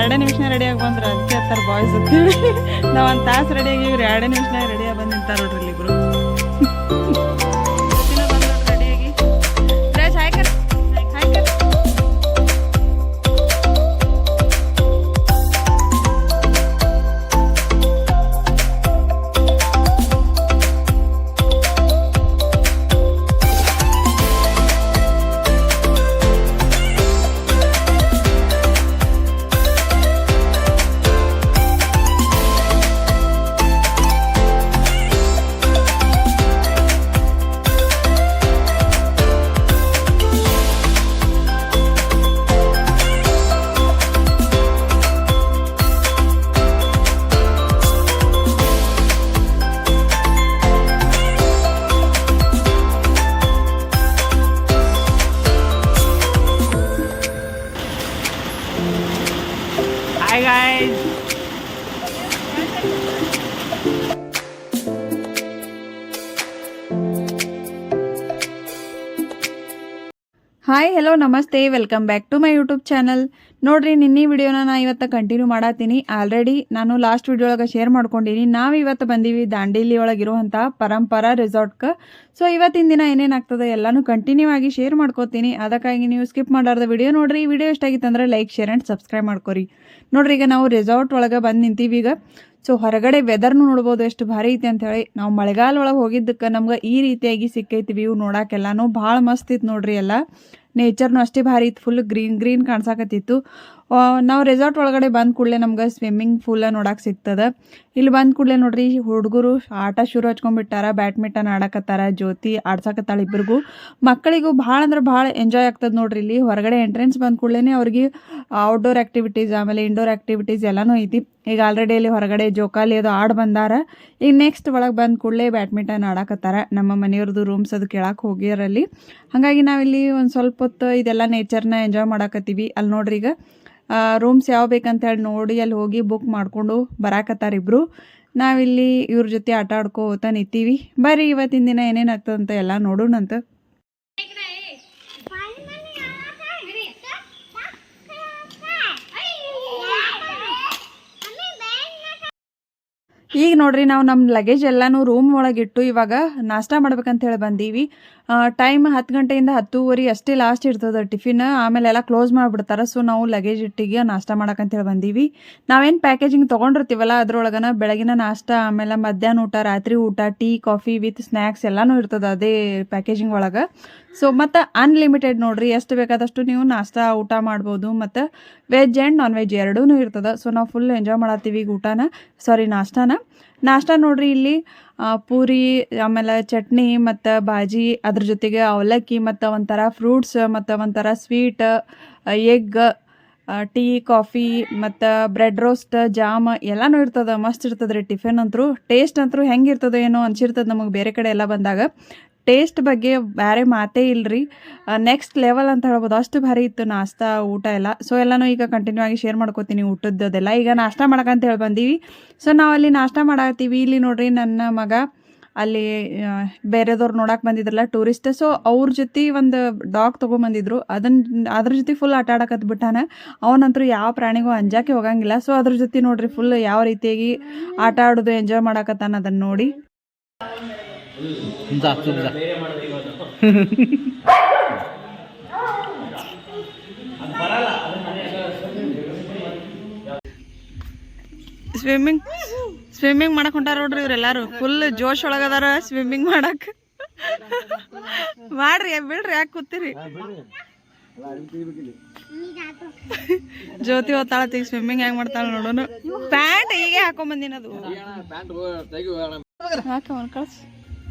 ಎರಡೇ ನಿಮಿಷ ರೆಡಿಯಾಗಿ ಬಂದ್ರೆ ಅದಕ್ಕೆ ಹತ್ತಾರ ಬಾಯ್ಸ್ ನಾವ್ ನಾವು ಒಂದು ತಾಸು ರೆಡಿ ಇವ್ರು ಎರಡೇ ನಿಮಿಷನಾಗ ರೆಡಿಯಾಗಿ ಬಂದು ನಿಂತಾರ ನೋಡ್ರಿ ಹಾಯ್ ಹಲೋ ನಮಸ್ತೆ. Welcome back to my YouTube channel ನೋಡ್ರಿ, ನಿನ್ನೆ ವಿಡಿಯೋನ ನಾ ಇವತ್ತು ಕಂಟಿನ್ಯೂ ಮಾಡತ್ತೀನಿ ಆಲ್ರೆಡಿ ನಾನು ಲಾಸ್ಟ್ ವಿಡಿಯೋ ಒಳಗೆ ಶೇರ್ ಮಾಡ್ಕೊಂಡಿನಿ. ನಾವು ಇವತ್ತು ಬಂದೀವಿ ದಾಂಡೇಲಿ ಒಳಗಿರುವಂಥ ಪರಂಪರಾ ರೆಸಾರ್ಟ್ಗೆ ಸೊ ಇವತ್ತಿನ ದಿನ ಏನೇನಾಗ್ತದೆ ಎಲ್ಲನೂ ಕಂಟಿನ್ಯೂ ಆಗಿ ಶೇರ್ ಮಾಡ್ಕೋತೀನಿ. ಅದಕ್ಕಾಗಿ ನೀವು ಸ್ಕಿಪ್ ಮಾಡಾರ್ದ ವಿಡಿಯೋ ನೋಡ್ರಿ. ವಿಡಿಯೋ ಇಷ್ಟ ಆಗಿತ್ತು ಅಂದ್ರೆ ಲೈಕ್ ಶೇರ್ ಆ್ಯಂಡ್ ಸಬ್ಸ್ಕ್ರೈಬ್ ಮಾಡ್ಕೊರಿ. ನೋಡ್ರಿ, ಈಗ ನಾವು ರೆಸಾರ್ಟ್ ಒಳಗೆ ಬಂದು ನಿಂತೀವಿ ಈಗ. ಸೊ ಹೊರಗಡೆ ವೆದರ್ನು ನೋಡ್ಬೋದು, ಎಷ್ಟು ಭಾರಿ ಐತಿ ಅಂತ ಹೇಳಿ. ನಾವು ಮಳೆಗಾಲ ಒಳಗೆ ಹೋಗಿದ್ದಕ್ಕೆ ನಮ್ಗೆ ಈ ರೀತಿಯಾಗಿ ಸಿಕ್ಕೈತಿ ವ್ಯೂ ನೋಡೋಕೆಲ್ಲಾನು ಭಾಳ ಮಸ್ತ್ ಇತ್ತು ನೋಡ್ರಿ ಎಲ್ಲ. ನೇಚರ್ನು ಅಷ್ಟೇ ಭಾರಿ ಇತ್ತು ಫುಲ್ ಗ್ರೀನ್ ಗ್ರೀನ್ ಕಾಣ್ಸಾಕತ್ತಿತ್ತು. ನಾವು ರೆಸಾರ್ಟ್ ಒಳಗಡೆ ಬಂದ ಕೂಡಲೇ ನಮ್ಗೆ ಸ್ವಿಮ್ಮಿಂಗ್ ಫೂಲ ನೋಡಕ್ಕೆ ಸಿಗ್ತದೆ. ಇಲ್ಲಿ ಬಂದ ಕೂಡಲೇ ನೋಡ್ರಿ ಹುಡುಗರು ಆಟ ಶುರು ಹಚ್ಕೊಂಡ್ಬಿಟ್ಟಾರ ಬ್ಯಾಡ್ಮಿಂಟನ್ ಆಡಕತ್ತಾರ, ಜ್ಯೋತಿ ಆಡ್ಸಕತ್ತಾಳ ಇಬ್ಬರಿಗೂ ಮಕ್ಕಳಿಗೂ ಭಾಳ ಅಂದ್ರೆ ಭಾಳ ಎಂಜಾಯ್ ಆಗ್ತದೆ ನೋಡ್ರಿ ಇಲ್ಲಿ. ಹೊರಗಡೆ ಎಂಟ್ರೆನ್ಸ್ ಬಂದ ಕೂಡಲೇ ಅವ್ರಿಗೆ ಔಟ್ಡೋರ್ ಆ್ಯಕ್ಟಿವಿಟೀಸ್ ಆಮೇಲೆ ಇಂಡೋರ್ ಆ್ಯಕ್ಟಿವಿಟೀಸ್ ಎಲ್ಲನೂ ಐತಿ. ಈಗ ಆಲ್ರೆಡಿ ಇಲ್ಲಿ ಹೊರಗಡೆ ಜೋಕಾಲಿ ಅದು ಆಡ್ ಬಂದಾರ. ಈಗ ನೆಕ್ಸ್ಟ್ ಒಳಗೆ ಬಂದ ಕೂಡಲೇ ಬ್ಯಾಡ್ಮಿಂಟನ್ ಆಡಕತ್ತಾರ. ನಮ್ಮ ಮನೆಯವ್ರದ್ದು ರೂಮ್ಸ್ ಅದು ಕೇಳಕ್ಕೆ ಹೋಗ್ಯಾರಲ್ಲಿ. ಹಾಗಾಗಿ ನಾವಿಲ್ಲಿ ಒಂದು ಸ್ವಲ್ಪ ಹೊತ್ತು ಇದೆಲ್ಲ ನೇಚರ್ನ ಎಂಜಾಯ್ ಮಾಡಕತ್ತೀವಿ. ಅಲ್ಲಿ ನೋಡ್ರಿ ಈಗ ರೂಮ್ಸ್ ಯಾವ ಬೇಕಂತ ಹೇಳಿ ನೋಡಿ ಅಲ್ಲಿ ಹೋಗಿ ಬುಕ್ ಮಾಡಿಕೊಂಡು ಬರಾಕತ್ತಾರ ಇಬ್ರು. ನಾವಿಲ್ಲಿ ಇವ್ರ ಜೊತೆ ಆಟ ಆಡ್ಕೋತ ನಿಂತೀವಿ. ಬರ್ರಿ, ಇವತ್ತಿನ ದಿನ ಏನೇನು ಆಗ್ತದಂತ ಎಲ್ಲ ನೋಡೋಣಂತ ಈಗ ನೋಡ್ರಿ, ನಾವು ನಮ್ಮ ಲಗೇಜ್ ಎಲ್ಲಾನು ರೂಮ್ ಒಳಗಿಟ್ಟು ಇವಾಗ ನಾಷ್ಟ ಮಾಡ್ಬೇಕಂತ ಹೇಳಿ ಬಂದೀವಿ. ಟೈಮ್ ಹತ್ತು ಗಂಟೆಯಿಂದ ಹತ್ತೂವರೆ ಅಷ್ಟೇ ಲಾಸ್ಟ್ ಇರ್ತದೆ ಟಿಫಿನ್ ಆಮೇಲೆ ಎಲ್ಲ ಕ್ಲೋಸ್ ಮಾಡಿಬಿಡ್ತಾರೆ. ಸೊ ನಾವು ಲಗೇಜ್ ಇಟ್ಟಿಗೆ ನಾಷ್ಟ ಮಾಡೋಕ್ಕಂತೇಳಿ ಬಂದೀವಿ. ನಾವೇನು ಪ್ಯಾಕೇಜಿಂಗ್ ತೊಗೊಂಡಿರ್ತೀವಲ್ಲ ಅದ್ರೊಳಗನ ಬೆಳಗಿನ ನಾಷ್ಟ, ಆಮೇಲೆ ಮಧ್ಯಾಹ್ನ ಊಟ, ರಾತ್ರಿ ಊಟ ಟೀ ಕಾಫಿ ವಿತ್ ಸ್ನ್ಯಾಕ್ಸ್ ಎಲ್ಲನೂ ಇರ್ತದೆ ಅದೇ ಪ್ಯಾಕೇಜಿಂಗ್ ಒಳಗೆ. ಸೊ ಮತ್ತು ಅನ್ಲಿಮಿಟೆಡ್ ನೋಡ್ರಿ, ಎಷ್ಟು ಬೇಕಾದಷ್ಟು ನೀವು ನಾಷ್ಟ, ಊಟ ಮಾಡ್ಬೋದು. ಮತ್ತು ವೆಜ್ ಆ್ಯಂಡ್ ನಾನ್ ವೆಜ್ ಎರಡೂ ಇರ್ತದೆ. ಸೊ ನಾವು ಫುಲ್ ಎಂಜಾಯ್ ಮಾಡತ್ತೀವಿ ಈಗ ಊಟನ. ಸಾರಿ ನಾಷ್ಟಾನ. ನಾಷ್ಟ ನೋಡ್ರಿ ಇಲ್ಲಿ ಪೂರಿ, ಆಮೇಲೆ ಚಟ್ನಿ ಮತ್ತು ಬಾಜಿ ಅದ್ರ ಜೊತೆಗೆ ಅವಲಕ್ಕಿ ಮತ್ತು ಒಂಥರ ಫ್ರೂಟ್ಸ್ ಮತ್ತು ಒಂಥರ ಸ್ವೀಟ್ ಎಗ್ ಟೀ ಕಾಫಿ ಮತ್ತು ಬ್ರೆಡ್ ರೋಸ್ಟ್ ಜಾಮ್ ಎಲ್ಲನೂ ಇರ್ತದೆ, ಮಸ್ತ್ ಇರ್ತದೆ ರೀ ಟಿಫಿನ್ ಅಂತರೂ. ಟೇಸ್ಟ್ ಅಂತರೂ ಹೆಂಗೆ ಇರ್ತದೆ ಏನೋ ಅನ್ಸಿರ್ತದೆ ನಮಗೆ ಬೇರೆ ಕಡೆ ಎಲ್ಲ ಬಂದಾಗ. ಟೇಸ್ಟ್ ಬಗ್ಗೆ ಬೇರೆ ಮಾತೇ ಇಲ್ಲರಿ ನೆಕ್ಸ್ಟ್ ಲೆವೆಲ್ ಅಂತ ಹೇಳ್ಬೋದು. ಅಷ್ಟು ಭಾರಿ ಇತ್ತು ನಾಷ್ಟ, ಊಟ ಎಲ್ಲ. ಸೊ ಎಲ್ಲನೂ ಈಗ ಕಂಟಿನ್ಯೂ ಆಗಿ ಶೇರ್ ಮಾಡ್ಕೋತೀನಿ ಊಟದ್ದೆಲ್ಲ ಈಗ ನಾಷ್ಟ ಮಾಡೋಕಂತ ಹೇಳಿ ಬಂದೀವಿ ಸೊ ನಾವು ಅಲ್ಲಿ ನಾಷ್ಟ ಮಾಡತ್ತೀವಿ ಇಲ್ಲಿ ನೋಡ್ರಿ ನನ್ನ ಮಗ ಅಲ್ಲಿ ಬೇರೆದವ್ರು ನೋಡಕ್ಕೆ ಬಂದಿದ್ರಲ್ಲ ಟೂರಿಸ್ಟ್ ಸೊ ಅವ್ರ ಜೊತೆ ಒಂದು ಡಾಗ್ ತೊಗೊಂಬಂದಿದ್ರು. ಅದನ್ನ ಅದ್ರ ಜೊತೆ ಫುಲ್ ಆಟ ಆಡಕತ್ ಬಿಟ್ಟಾನ. ಅವನಂತರೂ ಯಾವ ಪ್ರಾಣಿಗೂ ಅಂಜಾಕೆ ಹೋಗಂಗಿಲ್ಲ. ಸೊ ಅದ್ರ ಜೊತೆ ನೋಡ್ರಿ ಫುಲ್ ಯಾವ ರೀತಿಯಾಗಿ ಆಟ ಆಡೋದು ಎಂಜಾಯ್ ಮಾಡಕತ್ತಾನ ಅದನ್ನ ನೋಡಿ. जा चुप जा ಸ್ವಿಮ್ಮಿಂಗ್ ಸ್ವಿಮ್ಮಿಂಗ್ ಮಾಡಕ್ ಹೊಂಟಾರ ನೋಡ್ರಿ ಇವ್ರೆಲ್ಲಾರು ಫುಲ್ ಜೋಶ್ ಒಳಗದಾರ ಸ್ವಿಮ್ಮಿಂಗ್ ಮಾಡಕ್ ಮಾಡ್ರಿ ಬಿಡ್ರಿ ಯಾಕೆ ಕೂತೀರಿ ಜ್ಯೋತಿ ಓದ್ತಾಳತ್ತೀಗ ಸ್ವಿಮ್ಮಿಂಗ್ ಹೆಂಗ್ ಮಾಡ್ತಾಳ ನೋಡೋನು ಪ್ಯಾಂಟ್ ಹೀಗೆ ಹಾಕೊಂಡ್ ಬಂದಿನದು ಹಾಕ ಕಳ್ಸ್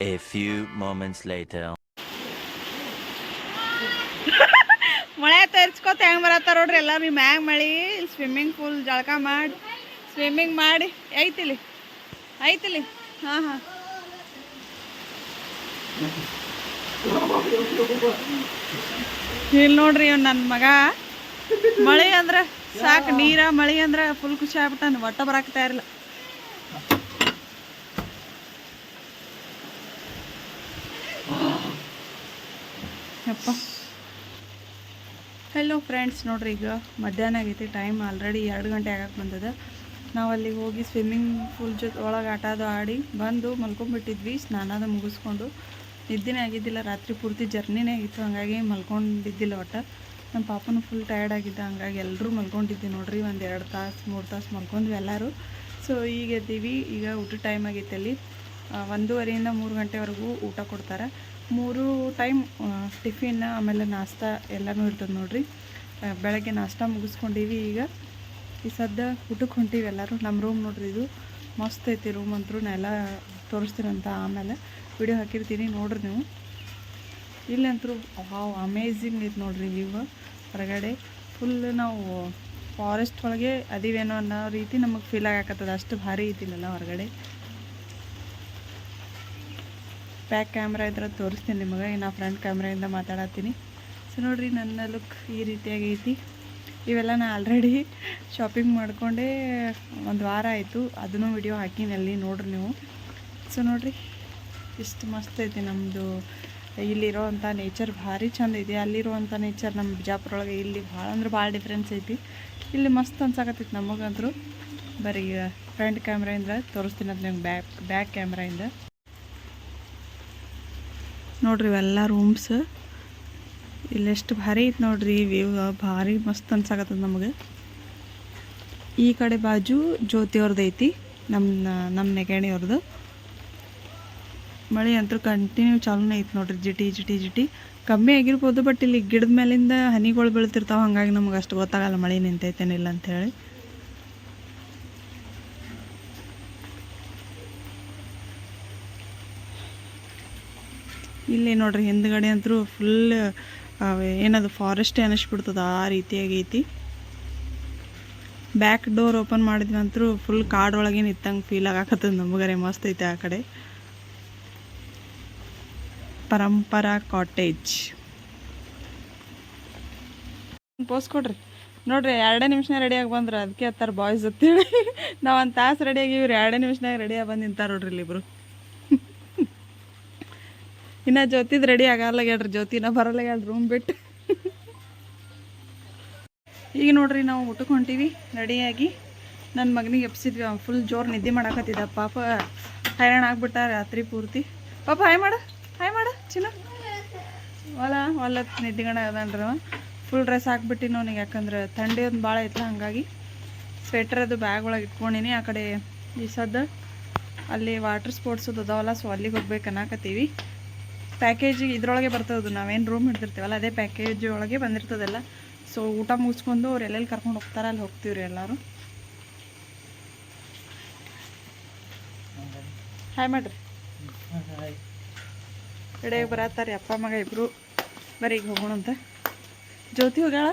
A few moments later. ಮಳೆ ತರ್ಸ್ಕೊತ ಹೆಂಗೆ ಬರತ್ತಾರ ನೋಡ್ರಿ ಎಲ್ಲರೂ ಮ್ಯಾಗ ಮಳಿ ಸ್ವಿಮ್ಮಿಂಗ್ ಪೂಲ್ ಜಳಕ ಮಾಡಿ ಸ್ವಿಮ್ಮಿಂಗ್ ಮಾಡಿ. ಐತಿಲಿ ಐತಿಲಿ. ಹಾಂ ಹಾಂ. ಇಲ್ಲಿ ನೋಡ್ರಿ ನನ್ನ ಮಗ. ಮಳೆ ಅಂದ್ರೆ ಸಾಕು, ನೀರ, ಮಳೆ ಅಂದ್ರೆ ಫುಲ್ ಖುಷಿ ಆಗ್ಬಿಟ್ಟಾನ ಒಟ್ಟ ಬರಾಕ್ ತಯಾರಿಲ್ಲ. ಯಪ್ಪ. ಹೆಲೋ ಫ್ರೆಂಡ್ಸ್ ನೋಡ್ರಿ ಈಗ ಮಧ್ಯಾಹ್ನ ಆಗೈತಿ ಟೈಮ್ ಆಲ್ರೆಡಿ ಎರಡು ಗಂಟೆ ಆಗಕ್ಕೆ ಬಂದದ. ನಾವು ಅಲ್ಲಿಗೆ ಹೋಗಿ ಸ್ವಿಮ್ಮಿಂಗ್ ಪೂಲ್ ಜೊತೆ ಒಳಗೆ ಆಟ ಅದು ಆಡಿ ಬಂದು ಮಲ್ಕೊಂಡ್ಬಿಟ್ಟಿದ್ವಿ ಸ್ನಾನದ ಮುಗಿಸ್ಕೊಂಡು. ನಿದ್ದೆನೇ ಆಗಿದ್ದಿಲ್ಲ, ರಾತ್ರಿ ಪೂರ್ತಿ ಜರ್ನಿನೇ ಆಗಿತ್ತು ಹಾಗಾಗಿ ಮಲ್ಕೊಂಡಿದ್ದಿಲ್ಲ ಒಟ್ಟು. ನಮ್ಮ ಪಾಪನೂ ಫುಲ್ ಟಯರ್ಡ್ ಆಗಿದ್ದ, ಹಂಗಾಗಿ ಎಲ್ಲರೂ ಮಲ್ಕೊಂಡಿದ್ದೆ ನೋಡ್ರಿ, ಒಂದು ಎರಡು ತಾಸು, ಮೂರು ತಾಸು ಮಲ್ಕೊಂಡ್ವಿ ಎಲ್ಲರೂ. ಸೊ ಈಗ ಎದ್ದೀವಿ, ಈಗ ಊಟದ ಟೈಮ್ ಆಗೈತೆ ಅಲ್ಲಿ. ಒಂದೂವರೆಯಿಂದ ಮೂರು ಗಂಟೆವರೆಗೂ ಊಟ ಕೊಡ್ತಾರೆ. ಮೂರು ಟೈಮ್ ಟಿಫಿನ್ ಆಮೇಲೆ ನಾಷ್ಟ ಎಲ್ಲನೂ ಇರ್ತದೆ ನೋಡ್ರಿ. ಬೆಳಗ್ಗೆ ನಾಷ್ಟ ಮುಗಿಸ್ಕೊಂಡೀವಿ ಈಗ. ಈ ಸದ್ಯ ಊಟಕ್ಕೆ ಹೊಂಟೀವಿ ಎಲ್ಲರೂ ನಮ್ಮ ರೂಮ್ ನೋಡ್ರಿ ಇದು. ಮಸ್ತ್ ಐತಿ ರೂಮ್ ಅಂತೂ ನಾ ಎಲ್ಲ ತೋರಿಸ್ತೀರಂತ ಆಮೇಲೆ. ವಿಡಿಯೋ ಹಾಕಿರ್ತೀನಿ, ನೋಡ್ರಿ ನೀವು. ಇಲ್ಲಂತರೂ, ವಾವ್ ಅಮೇಝಿಂಗ್ ಐತೆ ನೋಡ್ರಿ ವ್ಯೂ ಹೊರಗಡೆ. ಫುಲ್ ನಾವು ಫಾರೆಸ್ಟ್ ಒಳಗೆ ಅದೀವೇನೋ ಅನ್ನೋ ರೀತಿ ನಮಗೆ ಫೀಲ್ ಆಗಕತ್ತದ. ಅಷ್ಟು ಭಾರಿ ಐತಿಲ್ಲ ಹೊರಗಡೆ. ಬ್ಯಾಕ್ ಕ್ಯಾಮ್ರಾ ಇದ್ರೆ ತೋರಿಸ್ತೀನಿ ನಿಮಗೆ ನಾ ಫ್ರಂಟ್ ಕ್ಯಾಮ್ರಾಯಿಂದ ಮಾತಾಡತ್ತೀನಿ. ಸೊ ನೋಡಿರಿ, ನನ್ನ ಲುಕ್ ಈ ರೀತಿಯಾಗಿ ಐತಿ. ಇವೆಲ್ಲ ನಾನು ಆಲ್ರೆಡಿ ಶಾಪಿಂಗ್ ಮಾಡಿಕೊಂಡೇ ಒಂದು ವಾರ ಆಯಿತು. ಅದನ್ನು ವಿಡಿಯೋ ಹಾಕಿನಲ್ಲಿ ನೋಡ್ರಿ ನೀವು. ಸೊ ನೋಡಿರಿ, ಇಷ್ಟು ಮಸ್ತ್ ಐತಿ ನಮ್ಮದು ಇಲ್ಲಿರೋವಂಥ ನೇಚರ್ ಭಾರಿ ಚಂದ ಐತಿ ಅಲ್ಲಿರುವಂಥ ನೇಚರ್ ನಮ್ಮ ಬಿಜಾಪುರ ಒಳಗೆ ಇಲ್ಲಿ ಭಾಳ ಅಂದ್ರೆ ಭಾಳ ಡಿಫ್ರೆನ್ಸ್ ಐತಿ. ಇಲ್ಲಿ ಮಸ್ತ್ ಅನ್ಸಾಕತ್ತೈತಿ ನಮಗಂತರೂ ಬರೀ ಫ್ರಂಟ್ ಕ್ಯಾಮ್ರಾಯಿಂದ ತೋರಿಸ್ತೀನಿ ಅದು ನಿಮ್ಗೆ ಬ್ಯಾಕ್ ಬ್ಯಾಕ್ ಕ್ಯಾಮ್ರಾಯಿಂದ ನೋಡ್ರಿ ಇವೆಲ್ಲ ರೂಮ್ಸ್ ಇಲ್ಲೆಷ್ಟು ಭಾರಿ ಐತೆ ನೋಡ್ರಿ ವ್ಯೂ ಭಾರಿ ಮಸ್ತ್ ಅನ್ಸಾಕತ್ತದ ನಮಗೆ. ಈ ಕಡೆ ಬಾಜು ಜ್ಯೋತಿಯವ್ರದ್ದು ಐತಿ ನಮ್ಮ ನಮ್ಮ ನೆಗಣಿ ಅವ್ರದ್ದು ಮಳೆ ಅಂತೂ ಕಂಟಿನ್ಯೂ ಚಾಲೂನೇ ಐತೆ ನೋಡ್ರಿ, ಜಿಟಿ ಜಿಟಿ ಜಿಟಿ. ಕಮ್ಮಿ ಆಗಿರ್ಬೋದು ಬಟ್ ಇಲ್ಲಿ ಗಿಡದ ಮೇಲಿಂದ ಹನಿಗಳು ಬೀಳ್ತಿರ್ತಾವೆ, ಹಂಗಾಗಿ ನಮ್ಗೆ ಅಷ್ಟು ಗೊತ್ತಾಗಲ್ಲ ಮಳೆ ನಿಂತೈತೇನಿಲ್ಲ ಅಂಥೇಳಿ ಇಲ್ಲಿ ನೋಡ್ರಿ, ಹಿಂದ್ಗಡೆ ಅಂತೂ ಫುಲ್ ಏನದು ಫಾರೆಸ್ಟ್ ಅನಿಸ್ಬಿಡ್ತದ ಆ ರೀತಿಯಾಗಿ ಐತಿ. ಬ್ಯಾಕ್ ಡೋರ್ ಓಪನ್ ಮಾಡಿದ್ವಿ ಅಂತೂ ಫುಲ್ ಕಾಡೊಳಗೇನು ಇತ್ತಂಗೆ ಫೀಲ್ ಆಗಾಕತ್ತದ ನಮಗರೆ, ಮಸ್ತ್ ಐತೆ ಆ ಕಡೆ. ಪರಂಪರಾ ಕಾಟೇಜ್. ಪೋಸ್ ಕೊಡ್ರಿ. ನೋಡ್ರಿ, ಎರಡೇ ನಿಮಿಷನಾಗ ರೆಡಿಯಾಗಿ ಬಂದ್ರೆ. ಅದಕ್ಕೆ ಹತ್ತಾರ ಬಾಯ್ಸ್ ಅಂತೇಳಿ ನಾವು ಒಂದು ತಾಸು ರೆಡಿಯಾಗಿ ಇವ್ರು ಎರಡೇ ನಿಮಿಷನಾಗ ರೆಡಿಯಾಗಿ ಬಂದು ನಿಂತಾರ ನೋಡ್ರಿ ಇಲ್ಲಿಬ್ರು ಇನ್ನ ಜ್ಯೋತಿದ್ ರೆಡಿ ಆಗಲ್ಲ ಹೇಳ್ರಿ. ಜ್ಯೋತಿನ ಬರಲ್ಲ ಹೇಳ್ರಿ ರೂಮ್ ಬಿಟ್ಟು. ಈಗ ನೋಡ್ರಿ, ನಾವು ಊಟಕ್ಕೆ ಹೊಂಟೀವಿ. ರೆಡಿಯಾಗಿ ನನ್ನ ಮಗನಿಗೆ ಎಪ್ಸಿದ್ವಿ ಅವ್ನು ಫುಲ್ ಜೋರು ನಿದ್ದೆ ಮಾಡಾಕತ್ತಿದ್ದ ಪಾಪ ಹೈರಾಣ ಆಗ್ಬಿಟ್ಟ ರಾತ್ರಿ ಪೂರ್ತಿ. ಪಾಪ, ಹಾಯ್ ಮಾಡು. ಹಾಯ್ ಮಾಡ, ಚಿನ್ನ. ಹೊಲ ಹೊಲ ನಿದ್ದಿಗಣ ಅದನ್ರಿ. ಫುಲ್ ಡ್ರೆಸ್ ಹಾಕ್ಬಿಟ್ಟಿನಿ ಅವನಿಗೆ ಯಾಕಂದ್ರೆ ಥಂಡಿ ಒಂದು ಭಾಳ ಐತಲ್ಲ ಹಾಗಾಗಿ. ಸ್ವೆಟರ್ ಅದು ಬ್ಯಾಗ್ ಒಳಗೆ ಇಟ್ಕೊಂಡಿನಿ, ಆ ಕಡೆ ಈ ಸದ್ದ ಅಲ್ಲಿ ವಾಟರ್ ಸ್ಪೋರ್ಟ್ಸದು ಅದಾವಲ್ಲ ಸೊ ಅಲ್ಲಿಗೆ ಹೋಗ್ಬೇಕು ಅನ್ನಕತ್ತೀವಿ. ಪ್ಯಾಕೇಜ್ ಇದ್ರೊಳಗೆ ಬರ್ತದೆ ನಾವೇನು ರೂಮ್ ಹಿಡ್ತಿರ್ತೀವಲ್ಲ ಅದೇ ಪ್ಯಾಕೇಜ್ ಒಳಗೆ ಬಂದಿರ್ತದಲ್ಲ. ಸೊ ಊಟ ಮುಗಿಸ್ಕೊಂಡು ಅವ್ರು ಎಲ್ಲೆಲ್ಲಿ ಕರ್ಕೊಂಡು ಹೋಗ್ತಾರೆ, ಅಲ್ಲಿ ಹೋಗ್ತೀವ್ರಿ ಎಲ್ಲರೂ. ಹಾಯ್ ಮಾಡ್ರಿ. ರೆಡಿಯಾಗಿ ಬರತ್ತಾರೆ ಅಪ್ಪ, ಮಗ ಇಬ್ಬರು ಬರೀ ಈಗ ಹೋಗೋಣ ಅಂತ. ಜ್ಯೋತಿ ಹೋಗ್ಯಾಳ?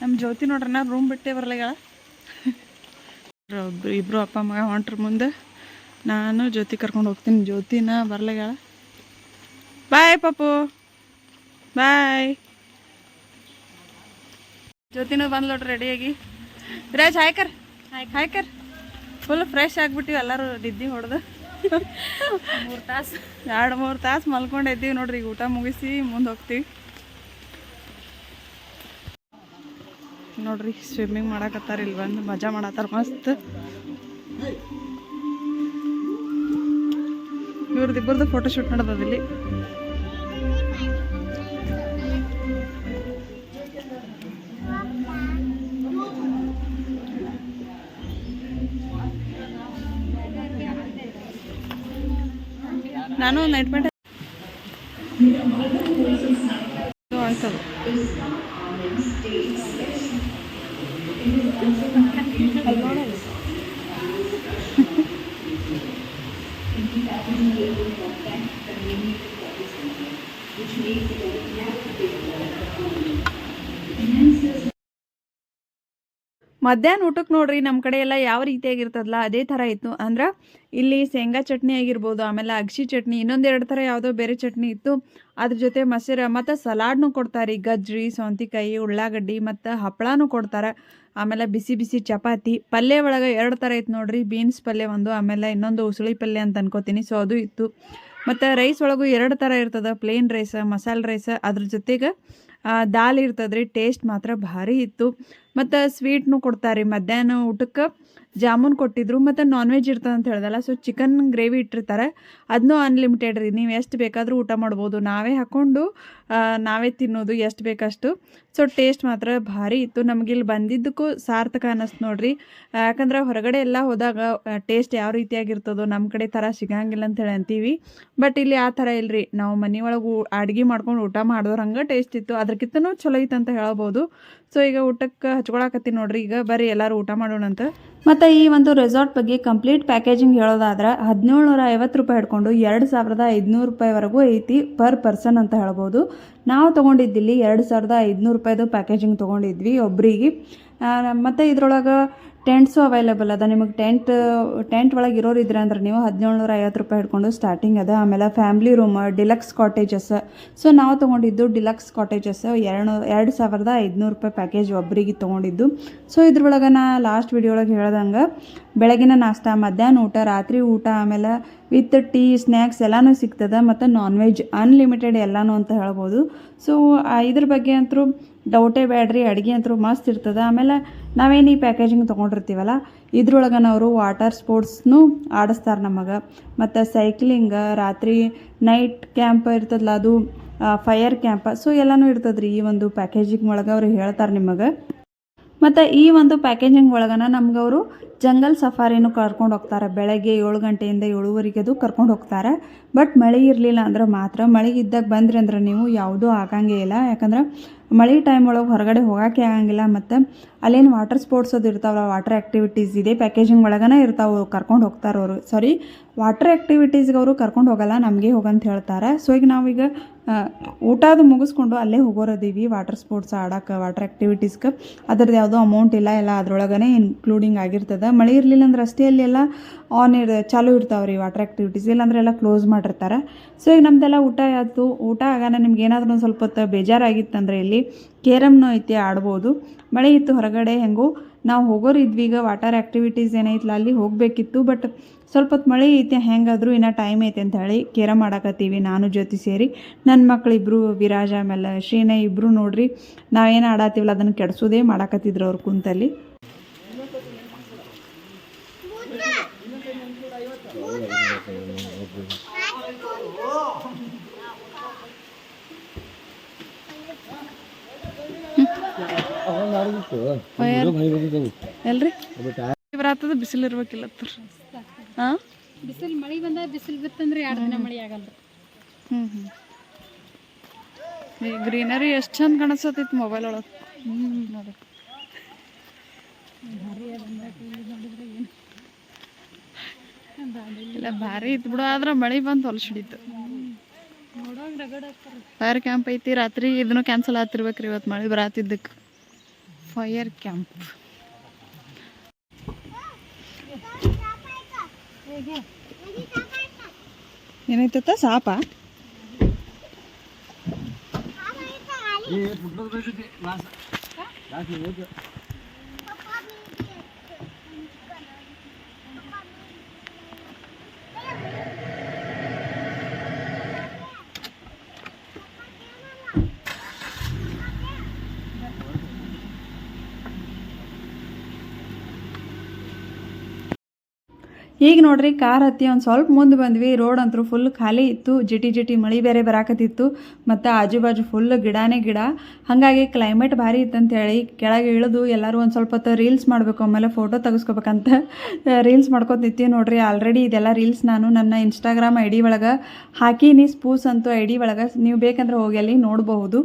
ನಮ್ಮ ಜ್ಯೋತಿ ನೋಡ್ರಿ ನಾ ರೂಮ್ ಬಿಟ್ಟೆ ಬರ್ಲಿಗಳ ಒಬ್ರು ಇಬ್ಬರು ಅಪ್ಪ, ಮಗ ಹೊಂಟ್ರ ಮುಂದೆ ನಾನು ಜ್ಯೋತಿ ಕರ್ಕೊಂಡು ಹೋಗ್ತೀನಿ. ಜ್ಯೋತಿನ ಬರ್ಲಿಗಳ ಬಾಯ್ ಪಾಪು ಬಾಯ್ ಜ್ಯೋತಿನೂ ಬಂದ್ ನೋಡ್ರಿ ರೆಡಿಯಾಗಿ ರಾಜ್ ಹಾಯ್ಕರ್ ಹಾಯ್ಕರ್ ಫುಲ್ ಫ್ರೆಶ್ ಆಗ್ಬಿಟ್ಟಿವಿ, ಎಲ್ಲರೂ ನಿದ್ದೆ ಹೊಡೆದು. ಮೂರು ತಾಸು ಎರಡು ಮೂರು ತಾಸು ಮಲ್ಕೊಂಡಿದ್ದೀವಿ ನೋಡ್ರಿ, ಈಗ ಊಟ ಮುಗಿಸಿ ಮುಂದೆ ಹೋಗ್ತೀವಿ. ನೋಡ್ರಿ ಸ್ವಿಮ್ಮಿಂಗ್ ಮಾಡಕತ್ತಾರ ಇಲ್ಲಿ ಬಂದು, ಮಜಾ ಮಾಡತ್ತಾರ ಮಸ್ತ್. ಇವ್ರದ್ದು ಇಬ್ಬರದ್ದು ಫೋಟೋಶೂಟ್ ಇಲ್ಲಿ. ನಾನು ನೈಟ್ ಪ್ಯಾಂಟ್ ಆಯ್ತದ ಮಧ್ಯಾಹ್ನ ಊಟಕ್ಕೆ ನೋಡ್ರಿ ನಮ್ಮ ಕಡೆ ಎಲ್ಲ ಯಾವ ರೀತಿಯಾಗಿರ್ತದಲ್ಲ ಅದೇ ಥರ ಇತ್ತು. ಅಂದ್ರೆ ಇಲ್ಲಿ ಶೇಂಗಾ ಚಟ್ನಿ ಆಗಿರ್ಬೋದು, ಆಮೇಲೆ ಅಗ್ಸಿ ಚಟ್ನಿ ಇನ್ನೊಂದೆರಡು ಥರ ಯಾವುದೋ ಬೇರೆ ಚಟ್ನಿ ಇತ್ತು. ಅದ್ರ ಜೊತೆ ಮೊಸರ, ಮತ್ತು ಸಲಾಡ್ನು ಕೊಡ್ತಾರೆ. ಗಜ್ಜರಿ ಸೌಂತಿಕಾಯಿ, ಉಳ್ಳಾಗಡ್ಡಿ, ಮತ್ತು ಹಪ್ಪಳನೂ ಕೊಡ್ತಾರೆ. ಆಮೇಲೆ ಬಿಸಿ ಬಿಸಿ ಚಪಾತಿ, ಪಲ್ಯ ಒಳಗೆ ಎರಡು ಥರ ಇತ್ತು ನೋಡ್ರಿ. ಬೀನ್ಸ್ ಪಲ್ಯ ಒಂದು, ಆಮೇಲೆ ಇನ್ನೊಂದು ಉಸುಳಿ ಪಲ್ಯ ಅಂತ ಅನ್ಕೋತೀನಿ. ಸೊ ಅದು ಇತ್ತು. ಮತ್ತು ರೈಸ್ ಒಳಗೂ ಎರಡು ಥರ ಇರ್ತದೆ. ಪ್ಲೇನ್ ರೈಸ್, ಮಸಾಲೆ ರೈಸ್, ಅದ್ರ ಜೊತೆಗೆ ದಾಲ್ ಇರ್ತದೆ ಟೇಸ್ಟ್ ಮಾತ್ರ ಭಾರಿ ಇತ್ತು. ಮತ್ತು ಸ್ವೀಟ್ನು ಕೊಡ್ತಾರೆ. ರೀ ಮಧ್ಯಾಹ್ನ ಊಟಕ್ಕೆ ಜಾಮೂನ್ ಕೊಟ್ಟಿದ್ರು, ಮತ್ತು ನಾನ್ ವೆಜ್ ಇರ್ತದೆ ಅಂತ ಹೇಳ್ದಲ್ಲ ಸೊ ಚಿಕನ್ ಗ್ರೇವಿ ಇಟ್ಟಿರ್ತಾರೆ. ಅದನ್ನೂ ಅನ್ಲಿಮಿಟೆಡ್ ರೀ. ನೀವು ಎಷ್ಟು ಬೇಕಾದರೂ ಊಟ ಮಾಡ್ಬೋದು. ನಾವೇ ಹಾಕ್ಕೊಂಡು ನಾವೇ ತಿನ್ನೋದು ಎಷ್ಟು ಬೇಕಷ್ಟು. ಸೊ ಟೇಸ್ಟ್ ಮಾತ್ರ ಭಾರಿ ಇತ್ತು. ನಮಗಿಲ್ಲಿ ಬಂದಿದ್ದಕ್ಕೂ ಸಾರ್ಥಕ ಅನ್ನಿಸ್ತು ನೋಡ್ರಿ. ಯಾಕಂದ್ರೆ ಹೊರಗಡೆ ಎಲ್ಲ ಹೋದಾಗ ಟೇಸ್ಟ್ ಯಾವ ರೀತಿಯಾಗಿರ್ತದೋ ನಮ್ಮ ಕಡೆ ಥರ ಸಿಗಂಗಿಲ್ಲ ಅಂತೇಳಿ ಅಂತೀವಿ ಬಟ್ ಇಲ್ಲಿ ಆ ಥರ ಇಲ್ಲರಿ ನಾವು ಮನೆಯೊಳಗೆ ಅಡುಗೆ ಮಾಡ್ಕೊಂಡು ಊಟ ಮಾಡಿದವ್ರು ಹಂಗೆ ಟೇಸ್ಟ್ ಇತ್ತು. ಅದಕ್ಕಿಂತನೂ ಚಲೋ ಇತ್ತು ಅಂತ ಹೇಳ್ಬೋದು. ಸೊ ಈಗ ಊಟಕ್ಕೆ ಹಚ್ಕೊಳಕತ್ತೀನಿ ನೋಡ್ರಿ. ಈಗ ಬರ್ರಿ, ಎಲ್ಲರೂ ಊಟ ಮಾಡೋಣ ಅಂತ ಮತ್ತು ಈ ಒಂದು ರೆಸಾರ್ಟ್ ಬಗ್ಗೆ ಕಂಪ್ಲೀಟ್ ಪ್ಯಾಕೇಜಿಂಗ್ ಹೇಳೋದಾದ್ರೆ ಹದಿನೇಳು ನೂರ ಐವತ್ತು ರೂಪಾಯಿ ಹಿಡ್ಕೊಂಡು ಎರಡು ಸಾವಿರದ ಐದುನೂರು ರೂಪಾಯಿವರೆಗೂ ಐತಿ ಪರ್ ಪರ್ಸನ್ ಅಂತ ಹೇಳ್ಬೋದು. ನಾವು ತೊಗೊಂಡಿದ್ದಿಲ್ಲಿ ಎರಡು ಸಾವಿರದ ಐದುನೂರು ರೂಪಾಯಿದು ಪ್ಯಾಕೇಜಿಂಗ್ ತೊಗೊಂಡಿದ್ವಿ ಒಬ್ರಿಗೆ. ಮತ್ತು ಇದ್ರೊಳಗೆ ಟೆಂಟ್ಸು ಅವೈಲೇಬಲ್ ಅದ. ನಿಮಗೆ ಟೆಂಟ್ ಟೆಂಟ್ ಒಳಗೆ ಇರೋರು ಇದ್ರೆ ಅಂದ್ರೆ ನೀವು ಹದಿನೇಳು ನೂರ ಐವತ್ತು ರೂಪಾಯಿ ಹಿಡ್ಕೊಂಡು ಸ್ಟಾರ್ಟಿಂಗ್ ಅದ. ಆಮೇಲೆ family room deluxe cottages so ನಾವು ತೊಗೊಂಡಿದ್ದು ಡಿಲಕ್ಸ್ ಕಾಟೇಜಸ್ ಎರಡು ಎರಡು ಸಾವಿರದ ಐದುನೂರು ರೂಪಾಯಿ ಪ್ಯಾಕೇಜ್ ಒಬ್ಬರಿಗೆ ತೊಗೊಂಡಿದ್ದು. ಸೊ ಇದ್ರೊಳಗೆ ನಾ ಲಾಸ್ಟ್ ವಿಡಿಯೋ ಒಳಗೆ ಹೇಳ್ದಂಗೆ, ಬೆಳಗಿನ ನಾಷ್ಟ, ಮಧ್ಯಾಹ್ನ ಊಟ, ರಾತ್ರಿ ಊಟ, ಆಮೇಲೆ ವಿತ್ ಟೀ ಸ್ನ್ಯಾಕ್ಸ್ ಎಲ್ಲನೂ ಸಿಗ್ತದೆ ಮತ್ತು ನಾನ್ ವೆಜ್ ಅನ್ಲಿಮಿಟೆಡ್ ಎಲ್ಲನೂ ಅಂತ ಹೇಳ್ಬೋದು. ಸೊ ಇದ್ರ ಬಗ್ಗೆ ಅಂತೂ ಡೌಟೇ ಬ್ಯಾಡ್ರಿ, ಅಡುಗೆ ಅಂತೂ ಮಸ್ತ್ ಇರ್ತದೆ. ಆಮೇಲೆ ನಾವೇನು ಈ ಪ್ಯಾಕೇಜಿಂಗ್ ತೊಗೊಂಡಿರ್ತೀವಲ್ಲ? ಇದ್ರೊಳಗನವರು ವಾಟರ್ ಸ್ಪೋರ್ಟ್ಸ್ನು ಆಡಿಸ್ತಾರೆ ನಮಗೆ. ಮತ್ತು ಸೈಕ್ಲಿಂಗ್ ರಾತ್ರಿ ನೈಟ್ ಕ್ಯಾಂಪ್ ಇರ್ತದಲ್ಲ ಅದು ಫೈರ್ ಕ್ಯಾಂಪ್ ಸೊ ಎಲ್ಲನೂ ಇರ್ತದ್ರಿ ಈ ಒಂದು ಪ್ಯಾಕೇಜಿಂಗ್ ಒಳಗೆ ಅವ್ರು ಹೇಳ್ತಾರೆ ನಿಮಗೆ. ಮತ್ತು ಈ ಒಂದು ಪ್ಯಾಕೇಜಿಂಗ್ ಒಳಗನ ನಮ್ಗೆ ಅವರು ಜಂಗಲ್ ಸಫಾರಿನೂ ಕರ್ಕೊಂಡು ಹೋಗ್ತಾರೆ. ಬೆಳಗ್ಗೆ ಏಳು ಗಂಟೆಯಿಂದ ಏಳುವರೆಗೆ ಅದು ಕರ್ಕೊಂಡು ಹೋಗ್ತಾರೆ. ಬಟ್ ಮಳೆ ಇರಲಿಲ್ಲ ಅಂದ್ರೆ ಮಾತ್ರ, ಮಳೆ ಇದ್ದಾಗ ಬಂದ್ರಿ ಅಂದ್ರೆ ನೀವು ಯಾವುದೂ ಆಗಂಗೇ ಇಲ್ಲ. ಯಾಕಂದ್ರೆ ಮಳೆ ಟೈಮ್ ಒಳಗೆ ಹೊರಗಡೆ ಹೋಗೋಕ್ಕೆ ಆಗಂಗಿಲ್ಲ. ಮತ್ತು ಅಲ್ಲೇನು ವಾಟರ್ ಸ್ಪೋರ್ಟ್ಸ್ ಅದು ಇರ್ತಾವಲ್ಲ ವಾಟರ್ ಆ್ಯಕ್ಟಿವಿಟೀಸ್ ಇದೆ ಪ್ಯಾಕೇಜಿಂಗ್ ಒಳಗನೇ ಇರ್ತಾವೆ ಕರ್ಕೊಂಡು ಹೋಗ್ತಾರೆ ಅವರು. ಸಾರಿ ವಾಟರ್ ಆ್ಯಕ್ಟಿವಿಟೀಸ್ಗೆ ಅವರು ಕರ್ಕೊಂಡು ಹೋಗಲ್ಲ, ನಮಗೆ ಹೋಗಂತ ಹೇಳ್ತಾರೆ. ಸೊ ಈಗ ನಾವೀಗ ಊಟ ಅದು ಮುಗಿಸ್ಕೊಂಡು ಅಲ್ಲೇ ಹೋಗೋರದೀವಿ. ವಾಟರ್ ಸ್ಪೋರ್ಟ್ಸ್ ಆಡೋಕೆ ವಾಟರ್ ಆ್ಯಕ್ಟಿವಿಟೀಸ್ಗೆ ಅದ್ರದ್ದು ಯಾವುದೋ ಅಮೌಂಟ್ ಇಲ್ಲ, ಎಲ್ಲ ಅದ್ರೊಳಗನೇ ಇನ್ಕ್ಲೂಡಿಂಗ್ ಆಗಿರ್ತದೆ. ಮಳೆ ಇರಲಿಲ್ಲ ಅಂದ್ರೆ ಅಷ್ಟೇ ಆನ್ ಇರ್, ಚಾಲೂ ಇರ್ತಾವೆ ರೀ ವಾಟರ್ ಆ್ಯಕ್ಟಿವಿಟೀಸ್ ಇಲ್ಲಾಂದ್ರೆ ಎಲ್ಲ ಕ್ಲೋಸ್ ಮಾಡಿರ್ತಾರೆ. ಸೊ ಈಗ ನಮ್ದೆಲ್ಲ ಊಟ ಆಯಿತು. ಊಟ ಆಗಾನ ನಿಮ್ಗೆ ಏನಾದರೂ ಒಂದು ಸ್ವಲ್ಪ ಹೊತ್ತು ಬೇಜಾರಾಗಿತ್ತಂದ್ರೆ ಇಲ್ಲಿ ಕೇರಮ್ನೂ ಐತಿ, ಆಡ್ಬೋದು. ಮಳೆ ಇತ್ತು, ಹೊರಗಡೆ ಹೆಂಗೋ ನಾವು ಹೋಗೋರು ಇದ್ವಿ, ಈಗ ವಾಟರ್ ಆ್ಯಕ್ಟಿವಿಟೀಸ್ ಏನೈತಲ್ಲ ಅಲ್ಲಿ ಹೋಗಬೇಕಿತ್ತು ಬಟ್ ಸ್ವಲ್ಪ ಹೊತ್ತು ಮಳೆ ಐತೆ, ಹೆಂಗಾದರೂ ಇನ್ನೂ ಟೈಮ್ ಐತೆ ಅಂತ ಹೇಳಿ ಕೇರ ಮಾಡಾಕತ್ತೀವಿ, ನಾನು ಜೊತೆ ಸೇರಿ. ನನ್ನ ಮಕ್ಕಳಿಬ್ರು ವಿರಾಜ ಆಮೇಲೆ ಶ್ರೀನ ಇಬ್ಬರು ನೋಡ್ರಿ, ನಾವೇನು ಆಡತ್ತೀವಲ್ಲ ಅದನ್ನು ಕೆಡಿಸೋದೇ ಮಾಡಾಕತ್ತಿದ್ರು ಅವ್ರು ಕುಂತಲ್ಲಿ. ಎಲ್ರಿ ಬರಾತದ ಬಿಸಿಲು ಇರ್ಬೇಕಿಲ್ಲ ಹಾಂ? ಬಿಸಿಲು ಮಳೆ ಬಂದಾಗ ಬಿಸಿಲು ಬಿತ್ತಂದ್ರೆ ಎರಡು ದಿನ ಮಳೆ ಆಗಲ್ಲ ಹ್ಞೂ ಹ್ಞೂ ಈ ಗ್ರೀನರಿ ಎಷ್ಟು ಚಂದ ಕಾಣಿಸತೈತಿ ಮೊಬೈಲ್ ಒಳಗೆ. ಹ್ಞೂ ನೋಡಿ. ಇಲ್ಲ ಭಾರಿ ಇತ್ತು ಬಿಡು ಆದ್ರೆ ಮಳೆ ಬಂದು ಹೊಲಸು ಹಿಡಿತು. ನೋಡೋಂಗ್ ರಗಡ ಫೈರ್ ಕ್ಯಾಂಪ್ ಐತಿ. ರಾತ್ರಿ ಇದನ್ನು ಕ್ಯಾನ್ಸಲ್ ಆಗ್ತಿರ್ಬೇಕ್ರಿ ಇವತ್ತು ಮಳೆ ಬರಾತಿದ್ದಕ್ಕೆ ಫೈರ್ ಕ್ಯಾಂಪ್ ಏನೈತತ್ತ ಸಾಪ? ಈಗ ನೋಡ್ರಿ, ಕಾರ್ ಹತ್ತಿ ಒಂದು ಸ್ವಲ್ಪ ಮುಂದೆ ಬಂದ್ವಿ. ರೋಡ್ ಅಂತೂ ಫುಲ್ ಖಾಲಿ ಇತ್ತು. ಜಿಟಿ ಜಿಟಿ ಮಳಿ ಬೇರೆ ಬರಾಕತ್ತಿತ್ತು. ಮತ್ತು ಆಜು ಬಾಜು ಫುಲ್ ಗಿಡನೇ ಗಿಡ. ಹಾಗಾಗಿ ಕ್ಲೈಮೇಟ್ ಭಾರಿ ಇತ್ತಂತೇಳಿ ಕೆಳಗೆ ಇಳಿದು ಎಲ್ಲರೂ ಒಂದು ಸ್ವಲ್ಪ ಹೊತ್ತು ರೀಲ್ಸ್ ಮಾಡಬೇಕು. ಆಮೇಲೆ ಫೋಟೋ ತೆಗೆಸ್ಕೋಬೇಕಂತ ರೀಲ್ಸ್ ಮಾಡ್ಕೊತಿತ್ತೀವಿ ನೋಡ್ರಿ. ಆಲ್ರೆಡಿ ಇದೆಲ್ಲ ರೀಲ್ಸ್ ನಾನು ನನ್ನ ಇನ್ಸ್ಟಾಗ್ರಾಮ್ ಐ ಡಿ ಒಳಗೆ ಹಾಕೀನಿ. ಸ್ಪೂಸ್ ಅಂತೂ ಐ ಡಿ ಒಳಗೆ. ನೀವು ಬೇಕಂದ್ರೆ ಹೋಗಿ ಅಲ್ಲಿ ನೋಡಬಹುದು.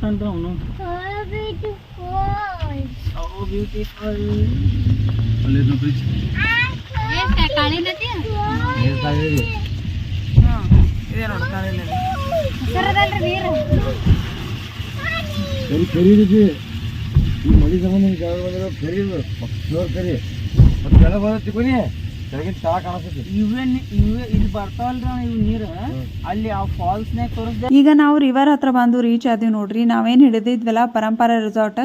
ಬಂದ್ ಮಾಡಿಬಿಡ್ತಾನ್ರಿ ಅವನು ಬ್ಯೂಟಿಫುಲ್ ಇದೇ ನೋಡಿ ಕಾಲಿನಲ್ಲಿ. ಕರಿ ಕರೀದೈತಿ ಈ ಮಳಿ ಸಂಬಂಧ ಹಿಂಗೆ ಕೆಳಗೆ ಬಂದಿರೋ ಕರೀದು ಜೋರ್ ಕರಿ ಮತ್ತೆ ಕೆಳಗೆ ಬಂದೈತಿ ಕೊನಿ ಕೆಳಗಿನ ತಳ ಕಾಣಿಸ್ತೈತಿ ಇವೇ ಇವೇ ಇಲ್ಲಿ ಬರ್ತಾವಲ್ರಿ ಇವ್ ನೀರು. ಅಲ್ಲಿ ಆ ಫಾಲ್ಸ್ನಾಗ ತೋರಿಸ್ದೆ. ಈಗ ನಾವು ರಿವರ್ ಹತ್ರ ಬಂದು ರೀಚ್ ಆದೀವಿ ನೋಡ್ರಿ ನಾವೇನು ಹಿಡಿದಿದ್ವಲ್ಲ ಪರಂಪರೆ ರೆಸಾರ್ಟ್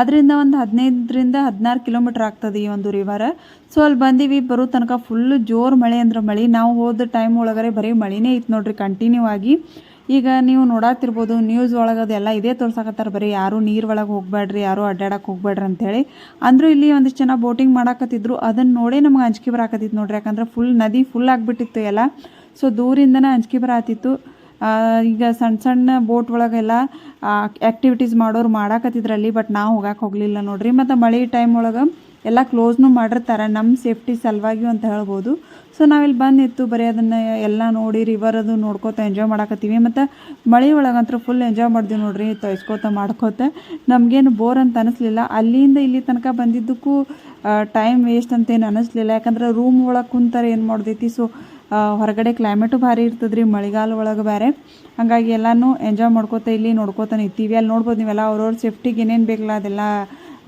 ಅದರಿಂದ ಒಂದು ಹದಿನೈದರಿಂದ ಹದಿನಾರು ಕಿಲೋಮೀಟ್ರ್ ಆಗ್ತದೆ ಈ ಒಂದು ರಿವರ್ ಸೊ ಅಲ್ಲಿ ಬಂದೀವಿ ಬರೋ ತನಕ ಫುಲ್ ಜೋರು ಮಳೆ ಅಂದ್ರೆ ಮಳೆ. ನಾವು ಹೋದ ಟೈಮ್ ಒಳಗರೆ ಬರೀ ಮಳಿನೇ ಇತ್ತು ನೋಡ್ರಿ ಕಂಟಿನ್ಯೂ ಆಗಿ. ಈಗ ನೀವು ನೋಡಾತಿರ್ಬೋದು ನ್ಯೂಸ್ ಒಳಗೆ ಅದೆಲ್ಲ ಇದೇ ತೋರ್ಸಕತ್ತಾರ. ಬರೀ ಯಾರು ನೀರು ಒಳಗೆ ಹೋಗ್ಬೇಡ್ರಿ ಯಾರೂ ಅಡ್ಡಾಡಕ್ಕೆ ಹೋಗ್ಬೇಡ್ರಿ ಅಂತೇಳಿ. ಅಂದರೂ ಇಲ್ಲಿ ಒಂದಿಷ್ಟು ಜನ ಬೋಟಿಂಗ್ ಮಾಡಾಕತ್ತಿದ್ರು. ಅದನ್ನು ನೋಡೇ ನಮ್ಗೆ ಅಂಜಿಕೆ ಬರಾಕತ್ತಿತ್ತು ನೋಡ್ರಿ. ಯಾಕಂದ್ರೆ ಫುಲ್ ನದಿ ಫುಲ್ ಆಗಿಬಿಟ್ಟಿತ್ತು ಎಲ್ಲ. ಸೊ ದೂರಿಂದನೇ ಅಂಜಿಕೆ ಬರಾತಿತ್ತು. ಈಗ ಸಣ್ಣ ಸಣ್ಣ ಬೋಟ್ ಒಳಗೆಲ್ಲ ಆ್ಯಕ್ಟಿವಿಟೀಸ್ ಮಾಡೋರು ಮಾಡಾಕತ್ತಿದ್ರಲ್ಲಿ ಬಟ್ ನಾವು ಹೋಗಕ್ಕೆ ಹೋಗಲಿಲ್ಲ ನೋಡ್ರಿ. ಮತ್ತು ಮಳೆ ಟೈಮ್ ಒಳಗೆ ಎಲ್ಲ ಕ್ಲೋಸ್ನು ಮಾಡಿರ್ತಾರೆ, ನಮ್ಮ ಸೇಫ್ಟಿ ಸಲುವಾಗಿ ಅಂತ ಹೇಳ್ಬೋದು. ಸೊ ನಾವಿಲ್ಲಿ ಬಂದಿತ್ತು, ಬರೀ ಅದನ್ನು ಎಲ್ಲ ನೋಡಿ ರಿವರ್ ಅದು ನೋಡ್ಕೋತ ಎಂಜಾಯ್ ಮಾಡಾಕತ್ತೀವಿ. ಮತ್ತು ಮಳೆ ಒಳಗಂತೂ ಫುಲ್ ಎಂಜಾಯ್ ಮಾಡಿದ್ವಿ ನೋಡ್ರಿ, ತೊಯ್ಸ್ಕೋತ, ಮಾಡ್ಕೋತ. ನಮಗೇನು ಬೋರ್ ಅಂತ ಅನಿಸ್ಲಿಲ್ಲ. ಅಲ್ಲಿಂದ ಇಲ್ಲಿ ತನಕ ಬಂದಿದ್ದಕ್ಕೂ ಟೈಮ್ ವೇಸ್ಟ್ ಅಂತೇನು ಅನ್ನಿಸ್ಲಿಲ್ಲ ಯಾಕಂದ್ರೆ ರೂಮ್ ಒಳಗೆ ಕುಂತಾರೆ ಏನು ಮಾಡ್ದೈತಿ ಸೊ ಹೊರಗಡೆ ಕ್ಲೈಮೇಟು ಭಾರಿ ಇರ್ತದ್ರಿ, ಮಳೆಗಾಲ ಒಳಗೆ ಬೇರೆ ಹಾಗಾಗಿ ಎಲ್ಲನೂ ಎಂಜಾಯ್ ಮಾಡ್ಕೋತ ಇಲ್ಲಿ ನೋಡ್ಕೋತ ನಿಂತೀವಿ ಅಲ್ಲಿ ನೋಡ್ಬೋದು ನೀವೆಲ್ಲ ಅವ್ರವ್ರ ಸೇಫ್ಟಿಗೆ ಏನೇನು ಬೇಕಲ್ಲ, ಅದೆಲ್ಲ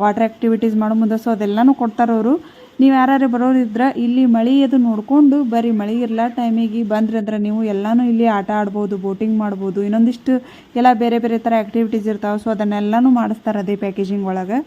ವಾಟರ್ ಆ್ಯಕ್ಟಿವಿಟೀಸ್ ಮಾಡೋ ಮುಂದೆ. ಸೊ ಅದೆಲ್ಲನೂ ಕೊಡ್ತಾರೆ ಅವರು. ನೀವು ಯಾರು ಬರೋರು ಇದ್ರೆ ಇಲ್ಲಿ ಮಳೆ ಅದು ನೋಡಿಕೊಂಡು ಬರೀ ಮಳೆ ಇರಲ್ಲ ಟೈಮಿಗೆ ಬಂದ್ರಿ ಅಂದ್ರೆ ನೀವು ಎಲ್ಲನೂ ಇಲ್ಲಿ ಆಟ ಆಡ್ಬೋದು ಬೋಟಿಂಗ್ ಮಾಡ್ಬೋದು, ಇನ್ನೊಂದಿಷ್ಟು ಎಲ್ಲ ಬೇರೆ ಬೇರೆ ಥರ ಆ್ಯಕ್ಟಿವಿಟೀಸ್ ಇರ್ತಾವೆ. ಸೊ ಅದನ್ನೆಲ್ಲನೂ ಮಾಡಿಸ್ತಾರೆ ಅದೇ ಪ್ಯಾಕೇಜಿಂಗ್ ಒಳಗೆ.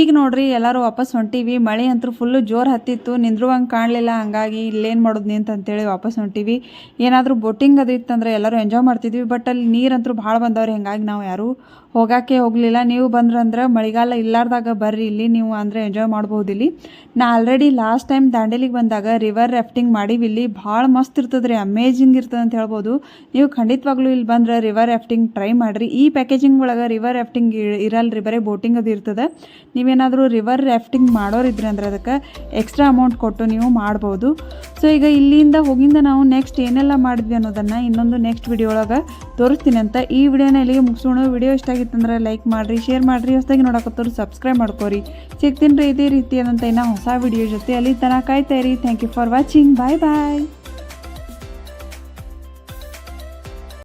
ಈಗ ನೋಡ್ರಿ, ಎಲ್ಲರೂ ವಾಪಸ್ ಹೊಂಟಿವಿ. ಮಳೆ ಅಂತೂ ಫುಲ್ಲು ಜೋರು ಹತ್ತಿತ್ತು. ನಿಂದ್ರುವಂಗೆ ಕಾಣಲಿಲ್ಲ. ಹಂಗಾಗಿ ಇಲ್ಲೇನು ಮಾಡೋದು ನಿಂತ ಅಂತೇಳಿ ವಾಪಸ್ ಹೊಂಟಿವಿ. ಏನಾದರೂ ಬೋಟಿಂಗ್ ಅದು ಇತ್ತಂದ್ರೆ ಎಲ್ಲರೂ ಎಂಜಾಯ್ ಮಾಡ್ತಿದ್ವಿ. ಬಟ್ ಅಲ್ಲಿ ನೀರಂತೂ ಭಾಳ ಬಂದವ್ರಿ. ಹಂಗಾಗಿ ನಾವು ಯಾರೂ ಹೋಗೋಕ್ಕೆ ಹೋಗಲಿಲ್ಲ. ನೀವು ಬಂದ್ರಂದ್ರೆ ಮಳೆಗಾಲ ಇಲ್ಲಾರ್ದಾಗ ಬರ್ರಿ. ಇಲ್ಲಿ ನೀವು ಅಂದರೆ ಎಂಜಾಯ್ ಮಾಡ್ಬೋದು ಇಲ್ಲಿ ನಾ ಆಲ್ರೆಡಿ ಲಾಸ್ಟ್ ಟೈಮ್ ದಾಂಡೇಲಿಗೆ ಬಂದಾಗ ರಿವರ್ ರ್ಯಾಫ್ಟಿಂಗ್ ಮಾಡೀವಿ. ಇಲ್ಲಿ ಭಾಳ ಮಸ್ತ್ ಇರ್ತದೆ ರೀ ಅಮೇಜಿಂಗ್ ಇರ್ತದೆ ಅಂತ ಹೇಳ್ಬೋದು. ನೀವು ಖಂಡಿತವಾಗ್ಲೂ ಇಲ್ಲಿ ಬಂದ್ರೆ ರಿವರ್ ರ್ಯಾಫ್ಟಿಂಗ್ ಟ್ರೈ ಮಾಡಿರಿ. ಈ ಪ್ಯಾಕೇಜಿಂಗ್ ಒಳಗೆ ರಿವರ್ ರ್ಯಾಫ್ಟಿಂಗ್ ಇರಲ್ರಿ. ಬರೀ ಬೋಟಿಂಗ್ ಅದು ಇರ್ತದೆ. ನೀವೇನಾದರೂ ರಿವರ್ ರ್ಯಾಫ್ಟಿಂಗ್ ಮಾಡೋರಿದ್ರಿ ಅಂದರೆ ಅದಕ್ಕೆ ಎಕ್ಸ್ಟ್ರಾ ಅಮೌಂಟ್ ಕೊಟ್ಟು ನೀವು ಮಾಡ್ಬೋದು. ಸೊ ಈಗ ಇಲ್ಲಿಂದ ಹೋಗಿಂದ ನಾವು ನೆಕ್ಸ್ಟ್ ಏನೆಲ್ಲ ಮಾಡಿದ್ವಿ ಅನ್ನೋದನ್ನು ಇನ್ನೊಂದು ನೆಕ್ಸ್ಟ್ ವಿಡಿಯೋ ಒಳಗೆ ತೋರಿಸ್ತೀನಿ ಅಂತ ಈ ವಿಡಿಯೋನ ಇಲ್ಲಿಗೆ ಮುಗಿಸೋಣ ವಿಡಿಯೋ ಇಷ್ಟ ಆಗಿತ್ತಂದ್ರೆ ಲೈಕ್ ಮಾಡಿರಿ ಶೇರ್ ಮಾಡಿರಿ, ಹೊಸದಾಗಿ ನೋಡಕತ್ತವ್ರು ಸಬ್ಸ್ಕ್ರೈಬ್ ಮಾಡ್ಕೋರಿ. ಸಿಗ್ತೀನಿ ರೀ ಇದೇ ರೀತಿಯಾದಂಥ ಇನ್ನೂ ಹೊಸ ವಿಡಿಯೋ ಜೊತೆ. ಅಲ್ಲಿ ತನಕ ಕಾಯ್ತಾ thank you for watching bye bye